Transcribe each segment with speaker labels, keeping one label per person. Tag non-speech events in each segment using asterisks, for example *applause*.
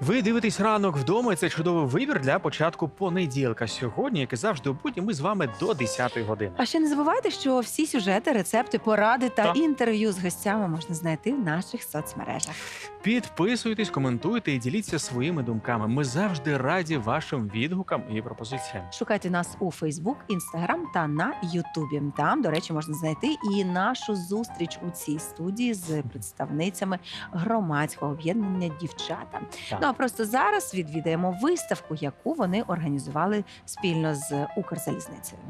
Speaker 1: Ви дивитесь ранок вдома. і Це чудовий вибір для початку понеділка. Сьогодні, як і завжди, у будні, ми з вами до 10-ї години.
Speaker 2: А ще не забувайте, що всі сюжети, рецепти, поради та
Speaker 1: Так.
Speaker 2: інтерв'ю з гостями можна знайти в наших соцмережах.
Speaker 1: Підписуйтесь, коментуйте і діліться своїми думками. Ми завжди раді вашим відгукам і пропозиціям.
Speaker 2: Шукайте нас у Фейсбук, Інстаграм та на Ютубі. Там, до речі, можна знайти і нашу зустріч у цій студії з *laughs* представницями громадського об'єднання Дівчата.
Speaker 1: Так.
Speaker 2: А просто зараз відвідаємо виставку, яку вони організували спільно з Укрзалізницею.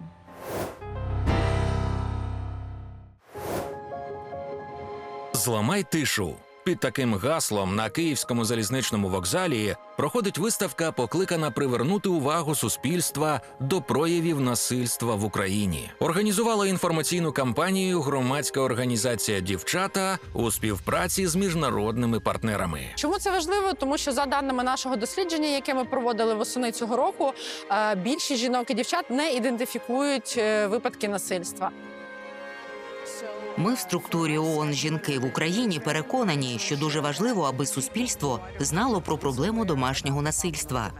Speaker 3: Зламай тишу. Під таким гаслом на київському залізничному вокзалі проходить виставка, покликана привернути увагу суспільства до проявів насильства в Україні. Організувала інформаційну кампанію громадська організація Дівчата у співпраці з міжнародними партнерами.
Speaker 4: Чому це важливо? Тому що за даними нашого дослідження, яке ми проводили восени цього року, е, більшість жінок і дівчат не ідентифікують е, випадки насильства.
Speaker 5: Ми в структурі ООН жінки в Україні переконані, що дуже важливо, аби суспільство знало про проблему домашнього насильства.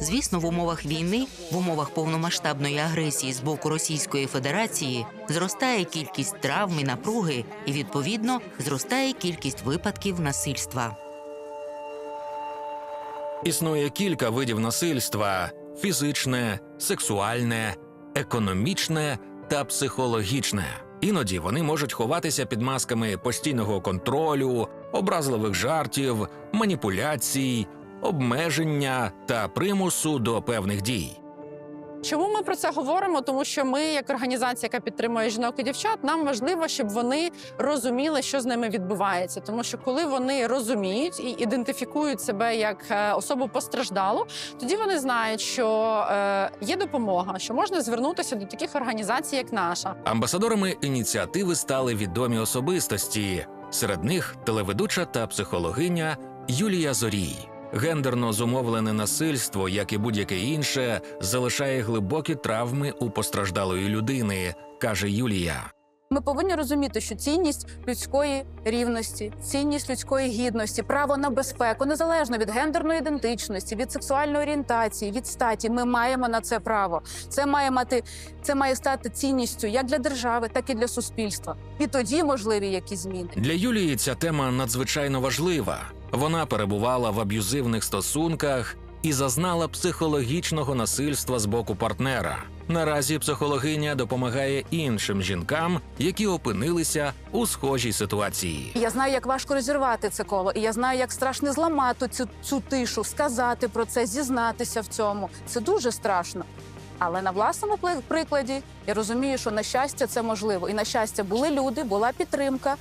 Speaker 5: Звісно, в умовах війни, в умовах повномасштабної агресії з боку Російської Федерації зростає кількість травм і напруги, і відповідно зростає кількість випадків насильства.
Speaker 3: Існує кілька видів насильства: фізичне, сексуальне, економічне та психологічне. Іноді вони можуть ховатися під масками постійного контролю, образливих жартів, маніпуляцій, обмеження та примусу до певних дій.
Speaker 4: Чому ми про це говоримо? Тому що ми, як організація, яка підтримує жінок і дівчат, нам важливо, щоб вони розуміли, що з ними відбувається. Тому що коли вони розуміють і ідентифікують себе як е, особу постраждалу, тоді вони знають, що е, є допомога, що можна звернутися до таких організацій, як наша.
Speaker 3: Амбасадорами ініціативи стали відомі особистості. Серед них телеведуча та психологиня Юлія Зорій. Гендерно зумовлене насильство, як і будь-яке інше, залишає глибокі травми у постраждалої людини, каже Юлія.
Speaker 6: Ми повинні розуміти, що цінність людської рівності, цінність людської гідності, право на безпеку, незалежно від гендерної ідентичності, від сексуальної орієнтації, від статі. Ми маємо на це право. Це має мати це має стати цінністю як для держави, так і для суспільства. І тоді можливі якісь зміни.
Speaker 3: Для Юлії ця тема надзвичайно важлива. Вона перебувала в аб'юзивних стосунках і зазнала психологічного насильства з боку партнера. Наразі психологиня допомагає іншим жінкам, які опинилися у схожій ситуації.
Speaker 6: Я знаю, як важко розірвати це коло, і я знаю, як страшно зламати цю, цю тишу, сказати про це, зізнатися в цьому. Це дуже страшно. Але на власному прикладі я розумію, що на щастя це можливо. І на щастя були люди, була підтримка,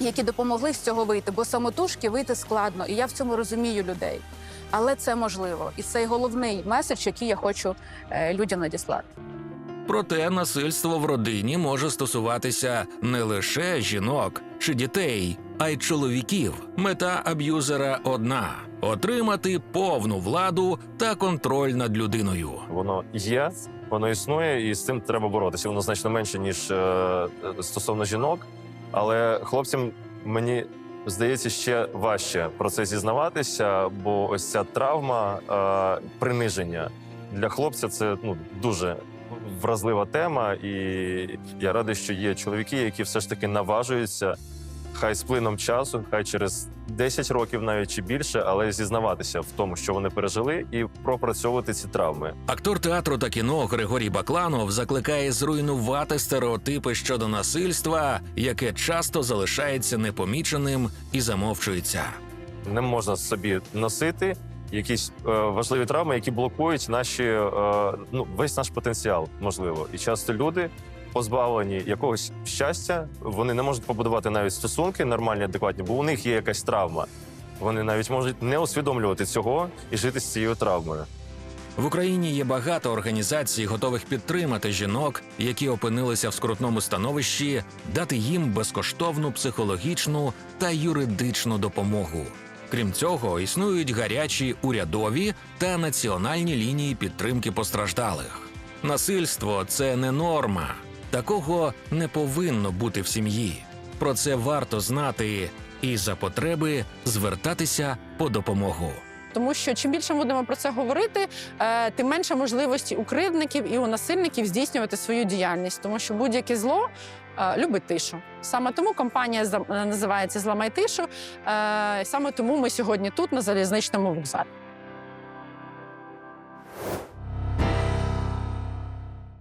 Speaker 6: які допомогли з цього вийти, бо самотужки вийти складно. І я в цьому розумію людей. Але це можливо. І це головний меседж, який я хочу е, людям надіслати.
Speaker 3: Проте насильство в родині може стосуватися не лише жінок чи дітей, а й чоловіків. Мета аб'юзера одна отримати повну владу та контроль над людиною.
Speaker 7: Воно є, воно існує, і з цим треба боротися. Воно значно менше, ніж е, стосовно жінок. Але хлопцям мені здається ще важче про це зізнаватися, бо ось ця травма е, приниження для хлопця це ну дуже вразлива тема. І я радий, що є чоловіки, які все ж таки наважуються. Хай з плином часу, хай через 10 років навіть чи більше, але зізнаватися в тому, що вони пережили, і пропрацьовувати ці травми.
Speaker 3: Актор театру та кіно Григорій Бакланов закликає зруйнувати стереотипи щодо насильства, яке часто залишається непоміченим і замовчується.
Speaker 7: не можна собі носити якісь е, важливі травми, які блокують наші е, ну весь наш потенціал, можливо. І часто люди позбавлені якогось щастя, вони не можуть побудувати навіть стосунки нормальні, адекватні, бо у них є якась травма. Вони навіть можуть не усвідомлювати цього і жити з цією травмою.
Speaker 3: В Україні є багато організацій, готових підтримати жінок, які опинилися в скрутному становищі, дати їм безкоштовну психологічну та юридичну допомогу. Крім цього, існують гарячі урядові та національні лінії підтримки постраждалих. Насильство це не норма. Такого не повинно бути в сім'ї. Про це варто знати і за потреби звертатися по допомогу.
Speaker 4: Тому що чим більше ми будемо про це говорити, е, тим менше можливості у кривдників і у насильників здійснювати свою діяльність, тому що будь-яке зло е, любить тишу. Саме тому компанія за- називається Зламай тишу. Е, Саме тому ми сьогодні тут на залізничному вокзалі.